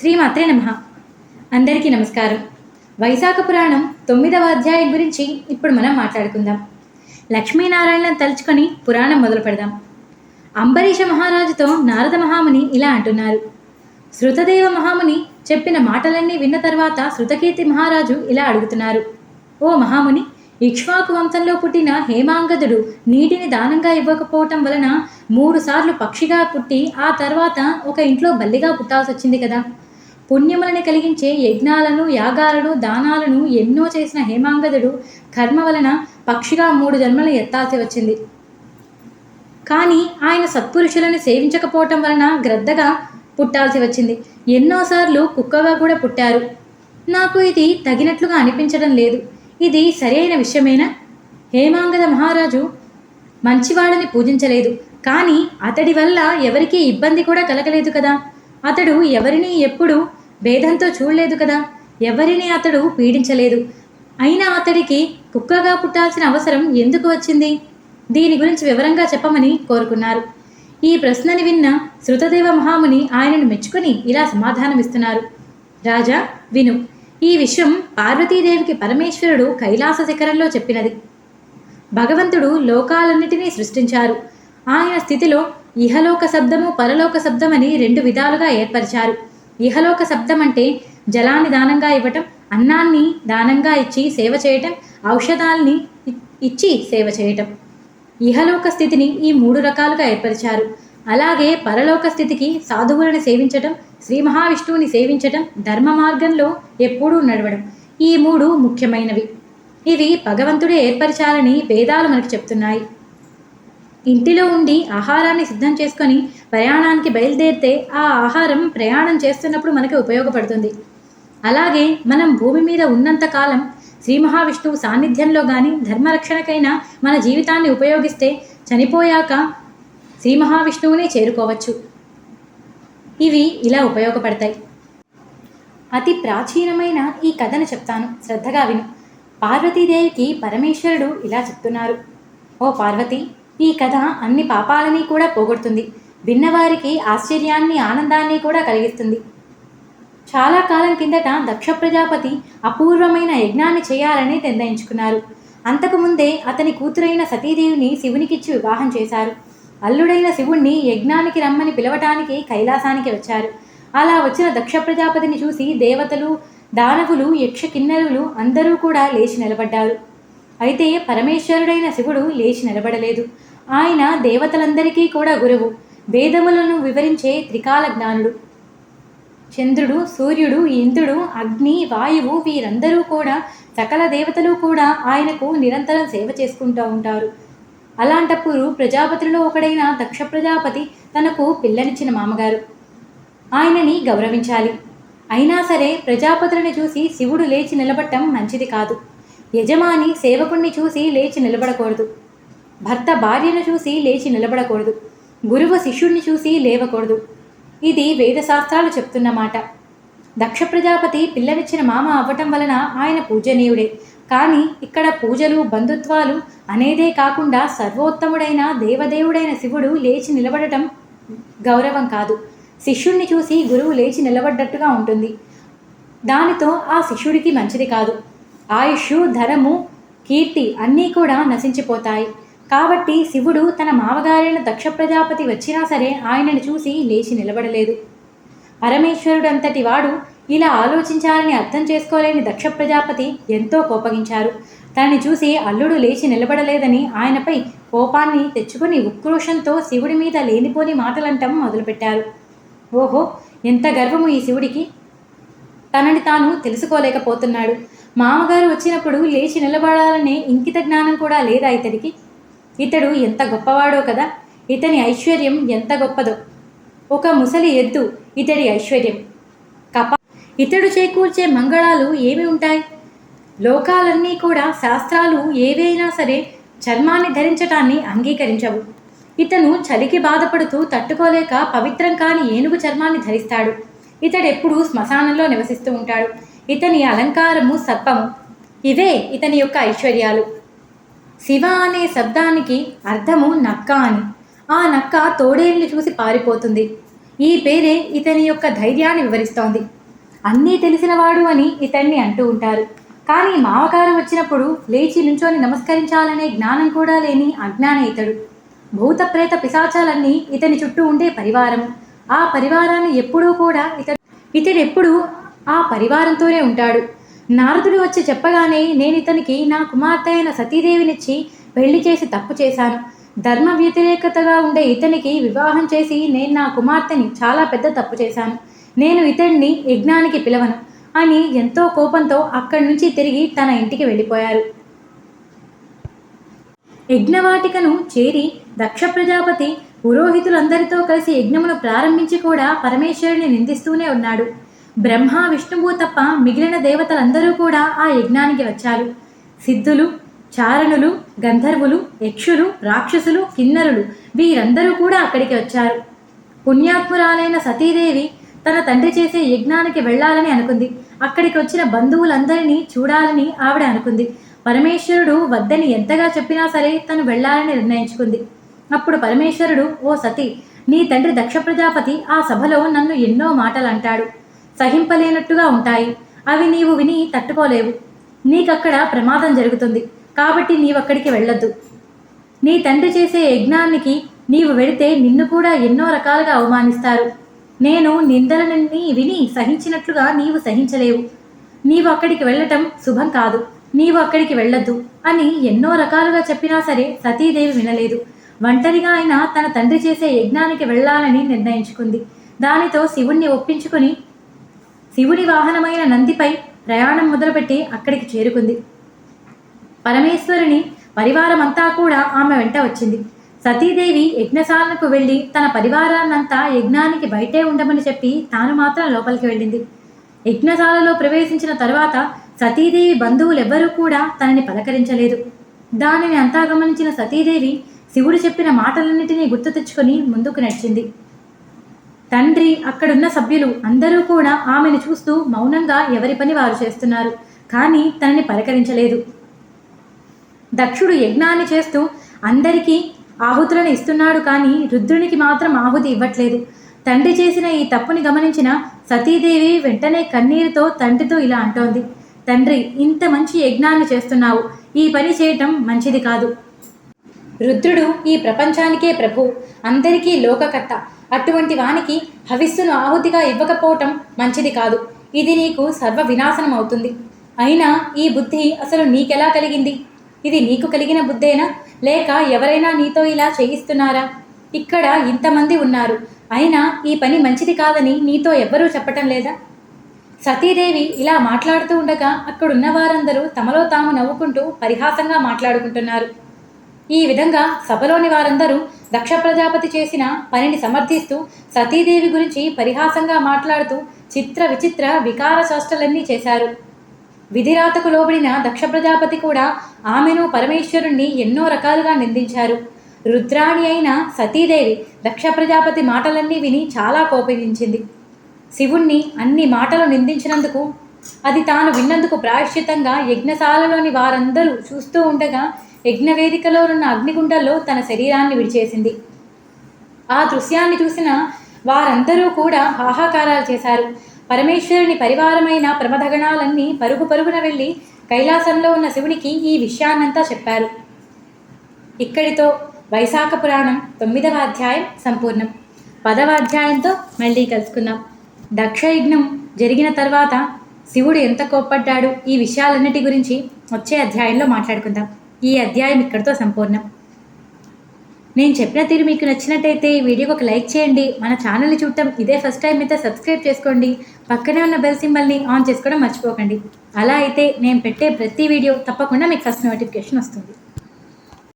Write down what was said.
శ్రీమాత్రే నమ. అందరికీ నమస్కారం. వైశాఖ పురాణం తొమ్మిదవ అధ్యాయం గురించి ఇప్పుడు మనం మాట్లాడుకుందాం. లక్ష్మీనారాయణను తలుచుకొని పురాణం మొదలు పెడదాం. అంబరీష మహారాజుతో నారద మహాముని ఇలా అంటున్నారు. శృతదేవ మహాముని చెప్పిన మాటలన్నీ విన్న తర్వాత శృతకీర్తి మహారాజు ఇలా అడుగుతున్నారు. ఓ మహాముని ఇక్ష్వాకు వంశంలో పుట్టిన హేమాంగదుడు నీటిని దానంగా ఇవ్వకపోవటం వలన మూడుసార్లు పక్షిగా పుట్టి ఆ తర్వాత ఒక ఇంట్లో బల్లిగా పుట్టాల్సి వచ్చింది కదా. పుణ్యములను కలిగించే యజ్ఞాలను యాగాలను దానాలను ఎన్నో చేసిన హేమాంగదుడు కర్మ వలన పక్షిగా మూడు జన్మలు ఎత్తాల్సి వచ్చింది. కానీ ఆయన సత్పురుషులను సేవించకపోవటం వలన గ్రద్దగా పుట్టాల్సి వచ్చింది. ఎన్నోసార్లు కుక్కగా కూడా పుట్టారు. నాకు ఇది తగినట్లుగా అనిపించడం లేదు. ఇది సరైన విషయమేనా? హేమాంగద మహారాజు మంచివాడని పూజించలేదు. కానీ అతడి వల్ల ఎవరికీ ఇబ్బంది కూడా కలగలేదు కదా. అతడు ఎవరిని ఎప్పుడు భేదంతో చూడలేదు కదా? ఎవరిని అతడు పీడించలేదు? అయినా అతడికి కుక్కగా పుట్టాల్సిన అవసరం ఎందుకు వచ్చింది? దీని గురించి వివరంగా చెప్పమని కోరుకున్నారు. ఈ ప్రశ్నని విన్న శృతదేవ మహాముని ఆయనను మెచ్చుకొని ఇలా సమాధానమిస్తున్నారు. రాజా విను. ఈ విషయం పార్వతీదేవికి పరమేశ్వరుడు కైలాస శిఖరంలో చెప్పినది. భగవంతుడు లోకాలన్నిటినీ సృష్టించారు. ఆయన స్థితిలో ఇహలోక శబ్దము పరలోక శబ్దమని రెండు విధాలుగా ఏర్పరిచారు. ఇహలోక శబ్దం అంటే జలాన్ని దానంగా ఇవ్వటం అన్నాన్ని దానంగా ఇచ్చి సేవ చేయటం ఔషధాల్ని ఇచ్చి సేవ చేయటం. ఇహలోక స్థితిని ఈ మూడు రకాలుగా ఏర్పరిచారు. అలాగే పరలోక స్థితికి సాధువులను సేవించటం శ్రీ మహావిష్ణువుని సేవించటం ధర్మ మార్గంలో ఎప్పుడూ నడవడం ఈ మూడు ముఖ్యమైనవి. ఇవి భగవంతుడే ఏర్పరిచాలని వేదాలు మనకు చెప్తున్నాయి. ఇంటిలో ఉండి ఆహారాన్ని సిద్ధం చేసుకొని ప్రయాణానికి బయలుదేరితే ఆ ఆహారం ప్రయాణం చేస్తున్నప్పుడు మనకి ఉపయోగపడుతుంది. అలాగే మనం భూమి మీద ఉన్నంతకాలం శ్రీ మహావిష్ణువు సాన్నిధ్యంలో కానీ ధర్మరక్షణకైనా మన జీవితాన్ని ఉపయోగిస్తే చనిపోయాక శ్రీ మహావిష్ణువునే చేరుకోవచ్చు. ఇవి ఇలా ఉపయోగపడతాయి. అతి ప్రాచీనమైన ఈ కథను చెప్తాను. శ్రద్ధగా విను. పార్వతీదేవికి పరమేశ్వరుడు ఇలా చెప్తున్నారు. ఓ పార్వతి ఈ కథ అన్ని పాపాలని కూడా పోగొడుతుంది. విన్నవారికి ఆశ్చర్యాన్ని ఆనందాన్ని కూడా కలిగిస్తుంది. చాలా కాలం కిందట దక్ష ప్రజాపతి అపూర్వమైన యజ్ఞాన్ని చేయాలని నిర్ణయించుకున్నారు. అంతకుముందే అతని కూతురైన సతీదేవిని శివునికిచ్చి వివాహం చేశారు. అల్లుడైన శివుణ్ణి యజ్ఞానికి రమ్మని పిలవటానికి కైలాసానికి వచ్చారు. అలా వచ్చిన దక్ష ప్రజాపతిని చూసి దేవతలు దానవులు యక్ష కిన్నరులు అందరూ కూడా లేచి నిలబడ్డారు. అయితే పరమేశ్వరుడైన శివుడు లేచి నిలబడలేదు. ఆయన దేవతలందరికీ కూడా గురువు. వేదములను వివరించే త్రికాల జ్ఞానుడు. చంద్రుడు సూర్యుడు ఇంద్రుడు అగ్ని వాయువు వీరందరూ కూడా సకల దేవతలు కూడా ఆయనకు నిరంతరం సేవ చేసుకుంటూ ఉంటారు. అలాంటప్పుడు ప్రజాపతిలో ఒకడైన దక్ష ప్రజాపతి తనకు పిల్లనిచ్చిన మామగారు. ఆయనని గౌరవించాలి. అయినా సరే ప్రజాపతులను చూసి శివుడు లేచి నిలబడటం మంచిది కాదు. యజమాని సేవకుణ్ణి చూసి లేచి నిలబడకూడదు. భర్త భార్యను చూసి లేచి నిలబడకూడదు. గురువు శిష్యుణ్ణి చూసి లేవకూడదు. ఇది వేదశాస్త్రాలు చెప్తున్నమాట దక్ష ప్రజాపతి పిల్లనిచ్చిన మామ అవ్వటం వలన ఆయన పూజనీయుడే. కానీ ఇక్కడ పూజలు బంధుత్వాలు అనేదే కాకుండా సర్వోత్తముడైన దేవదేవుడైన శివుడు లేచి నిలబడటం గౌరవం కాదు. శిష్యుణ్ణి చూసి గురువు లేచి నిలబడ్డట్టుగా ఉంటుంది. దానితో ఆ శిష్యుడికి మంచిది కాదు. ఆయుష్ ధరము కీర్తి అన్నీ కూడా నశించిపోతాయి. కాబట్టి శివుడు తన మామగారైన దక్ష ప్రజాపతి వచ్చినా సరే ఆయనను చూసి లేచి నిలబడలేదు. పరమేశ్వరుడంతటి వాడు ఇలా ఆలోచించాలని అర్థం చేసుకోలేని దక్ష ప్రజాపతి ఎంతో కోపగించారు. తనని చూసి అల్లుడు లేచి నిలబడలేదని ఆయనపై కోపాన్ని తెచ్చుకుని ఉక్రోషంతో శివుడి మీద లేనిపోని మాటలంటం మొదలుపెట్టారు. ఓహో ఎంత గర్వము ఈ శివుడికి! తనని తాను తెలుసుకోలేకపోతున్నాడు. మామగారు వచ్చినప్పుడు లేచి నిలబడాలనే ఇంకిత జ్ఞానం కూడా లేదా ఇతడికి? ఇతడు ఎంత గొప్పవాడో కదా ఇతని ఐశ్వర్యం ఎంత గొప్పదో. ఒక ముసలి ఎద్దు ఇతడి ఐశ్వర్యం. కప ఇతడు చేకూర్చే మంగళాలు ఏమి ఉంటాయి? లోకాలన్నీ కూడా శాస్త్రాలు ఏవైనా సరే చర్మాన్ని ధరించటాన్ని అంగీకరించవు. ఇతను చలికి బాధపడుతూ తట్టుకోలేక పవిత్రం కాని ఏనుగు చర్మాన్ని ధరిస్తాడు. ఇతడెప్పుడు శ్మశానంలో నివసిస్తూ ఉంటాడు. ఇతని అలంకారము సర్పము. ఇవే ఇతని యొక్క ఐశ్వర్యాలు. శివ అనే శబ్దానికి అర్థము నక్క అని. ఆ నక్క తోడేల్ని చూసి పారిపోతుంది. ఈ పేరే ఇతని యొక్క ధైర్యాన్ని వివరిస్తోంది. అన్నీ తెలిసినవాడు అని ఇతన్ని అంటూ ఉంటారు. కానీ మామకారం వచ్చినప్పుడు లేచి నుంచొని నమస్కరించాలనే జ్ఞానం కూడా లేని అజ్ఞాన ఇతడు భూత ప్రేత పిశాచాలన్నీ ఇతని చుట్టూ ఉండే పరివారం. ఆ పరివారాన్ని ఎప్పుడూ కూడా ఇతడు ఇతడు ఎప్పుడూ ఆ పరివారంతోనే ఉంటాడు. నారదుడు వచ్చి చెప్పగానే నేను ఇతనికి నా కుమార్తె అయిన సతీదేవినిచ్చి పెళ్ళి చేసి తప్పు చేశాను. ధర్మ వ్యతిరేకతగా ఉండే ఇతనికి వివాహం చేసి నేను నా కుమార్తెని చాలా పెద్ద తప్పు చేశాను. నేను ఇతడిని యజ్ఞానికి పిలవను అని ఎంతో కోపంతో అక్కడి నుంచి తిరిగి తన ఇంటికి వెళ్ళిపోయారు. యజ్ఞవాటికను చేరి దక్ష ప్రజాపతి పురోహితులందరితో కలిసి యజ్ఞమును ప్రారంభించి కూడా పరమేశ్వరుని నిందిస్తూనే ఉన్నాడు. బ్రహ్మ విష్ణువు తప్ప మిగిలిన దేవతలందరూ కూడా ఆ యజ్ఞానికి వచ్చారు. సిద్ధులు చారణులు గంధర్వులు యక్షులు రాక్షసులు కిన్నరులు వీరందరూ కూడా అక్కడికి వచ్చారు. పుణ్యాత్మురాలైన సతీదేవి తన తండ్రి చేసే యజ్ఞానికి వెళ్ళాలని అనుకుంది. అక్కడికి వచ్చిన బంధువులందరినీ చూడాలని ఆవిడ అనుకుంది. పరమేశ్వరుడు వద్దని ఎంతగా చెప్పినా సరే తను వెళ్ళాలని నిర్ణయించుకుంది. అప్పుడు పరమేశ్వరుడు ఓ సతి నీ తండ్రి దక్ష ప్రజాపతి ఆ సభలో నన్ను ఎన్నో మాటలు అంటాడు సహింపలేనట్టుగా ఉంటాయి. అవి నీవు విని తట్టుకోలేవు. నీకక్కడ ప్రమాదం జరుగుతుంది. కాబట్టి నీవక్కడికి వెళ్ళొద్దు. నీ తండ్రి చేసే యజ్ఞానికి నీవు వెళితే నిన్ను కూడా ఎన్నో రకాలుగా అవమానిస్తారు. నేను నిందలని విని సహించినట్లుగా నీవు సహించలేవు. నీవు అక్కడికి వెళ్ళటం శుభం కాదు. నీవు అక్కడికి వెళ్ళొద్దు అని ఎన్నో రకాలుగా చెప్పినా సరే సతీదేవి వినలేదు. ఒంటరిగా అయినా తన తండ్రి చేసే యజ్ఞానికి వెళ్ళాలని నిర్ణయించుకుంది. దానితో శివుణ్ణి ఒప్పించుకుని శివుని వాహనమైన నందిపై ప్రయాణం మొదలుపెట్టి అక్కడికి చేరుకుంది. పరమేశ్వరుని పరివారమంతా కూడా ఆమె వెంట వచ్చింది. సతీదేవి యజ్ఞశాలకు వెళ్ళి తన పరివారాన్నంతా యజ్ఞానికి బయటే ఉండమని చెప్పి తాను మాత్రం లోపలికి వెళ్ళింది. యజ్ఞశాలలో ప్రవేశించిన తర్వాత సతీదేవి బంధువులెవ్వరూ కూడా తనని పలకరించలేదు. దానిని అంతా గమనించిన సతీదేవి శివుడు చెప్పిన మాటలన్నిటినీ గుర్తు తెచ్చుకొని ముందుకు నడిచింది. తండ్రి అక్కడున్న సభ్యులు అందరూ కూడా ఆమెను చూస్తూ మౌనంగా ఎవరి పని వారు చేస్తున్నారు కానీ తనని పలకరించలేదు. దక్షుడు యజ్ఞాన్ని చేస్తూ అందరికీ ఆహుతులను ఇస్తున్నాడు కానీ రుద్రునికి మాత్రం ఆహుతి ఇవ్వట్లేదు. తండ్రి చేసిన ఈ తప్పుని గమనించిన సతీదేవి వెంటనే కన్నీరుతో తండ్రితో ఇలా అంటోంది తండ్రి ఇంత మంచి యజ్ఞాన్ని చేస్తున్నావు. ఈ పని చేయటం మంచిది కాదు. రుద్రుడు ఈ ప్రపంచానికే ప్రభు అందరికీ లోకకర్త. అటువంటి వానికి హవిస్సును ఆహుతిగా ఇవ్వకపోవటం మంచిది కాదు. ఇది నీకు సర్వ వినాశనం అవుతుంది అయినా ఈ బుద్ధి అసలు నీకెలా కలిగింది? ఇది నీకు కలిగిన బుద్ధేనా? లేక ఎవరైనా నీతో ఇలా చేయిస్తున్నారా? ఇక్కడ ఇంతమంది ఉన్నారు. అయినా ఈ పని మంచిది కాదని నీతో ఎవ్వరూ చెప్పటం లేదా? సతీదేవి ఇలా మాట్లాడుతూ ఉండగా అక్కడున్న వారందరూ తమలో తాము నవ్వుకుంటూ పరిహాసంగా మాట్లాడుకుంటున్నారు. ఈ విధంగా సభలోని వారందరూ దక్ష ప్రజాపతి చేసిన పనిని సమర్థిస్తూ సతీదేవి గురించి పరిహాసంగా మాట్లాడుతూ చిత్ర విచిత్ర వికార చేష్టలన్నీ చేశారు. విధిరాతకు లోబడిన దక్ష ప్రజాపతి కూడా ఆమెను పరమేశ్వరుణ్ణి ఎన్నో రకాలుగా నిందించారు. రుద్రాణి అయిన సతీదేవి దక్ష ప్రజాపతి మాటలన్నీ విని చాలా కోపగించింది. శివుణ్ణి అన్ని మాటలు నిందించినందుకు అది తాను విన్నందుకు ప్రాయశ్చితంగా యజ్ఞశాలలోని వారందరూ చూస్తూ ఉండగా యజ్ఞవేదికలో ఉన్న అగ్నిగుండల్లో తన శరీరాన్ని విడిచేసింది. ఆ దృశ్యాన్ని చూసిన వారందరూ కూడా హాహాకారాలు చేశారు. పరమేశ్వరుని పరివారమైన ప్రమదగణాలన్నీ పరుగు పరుగున వెళ్ళి కైలాసంలో ఉన్న శివునికి ఈ విషయాన్నంతా చెప్పారు. ఇక్కడితో వైశాఖ పురాణం తొమ్మిదవ అధ్యాయం సంపూర్ణం. పదవ అధ్యాయంతో మళ్ళీ కలుసుకుందాం. దక్షయజ్ఞం జరిగిన తర్వాత శివుడు ఎంత కోప్పడ్డాడు? ఈ విషయాలన్నిటి గురించి వచ్చే అధ్యాయంలో మాట్లాడుకుందాం. ఈ అధ్యాయం ఇక్కడితో సంపూర్ణం. నేను చెప్పిన తీరు మీకు నచ్చినట్టయితే ఈ వీడియోకి ఒక లైక్ చేయండి. మన ఛానల్ని చూడటం ఇదే ఫస్ట్ టైం అయితే సబ్స్క్రైబ్ చేసుకోండి. పక్కనే ఉన్న బెల్ సింబల్ని ఆన్ చేసుకోవడం మర్చిపోకండి. అలా అయితే నేను పెట్టే ప్రతి వీడియో తప్పకుండా మీకు ఫస్ట్ నోటిఫికేషన్ వస్తుంది.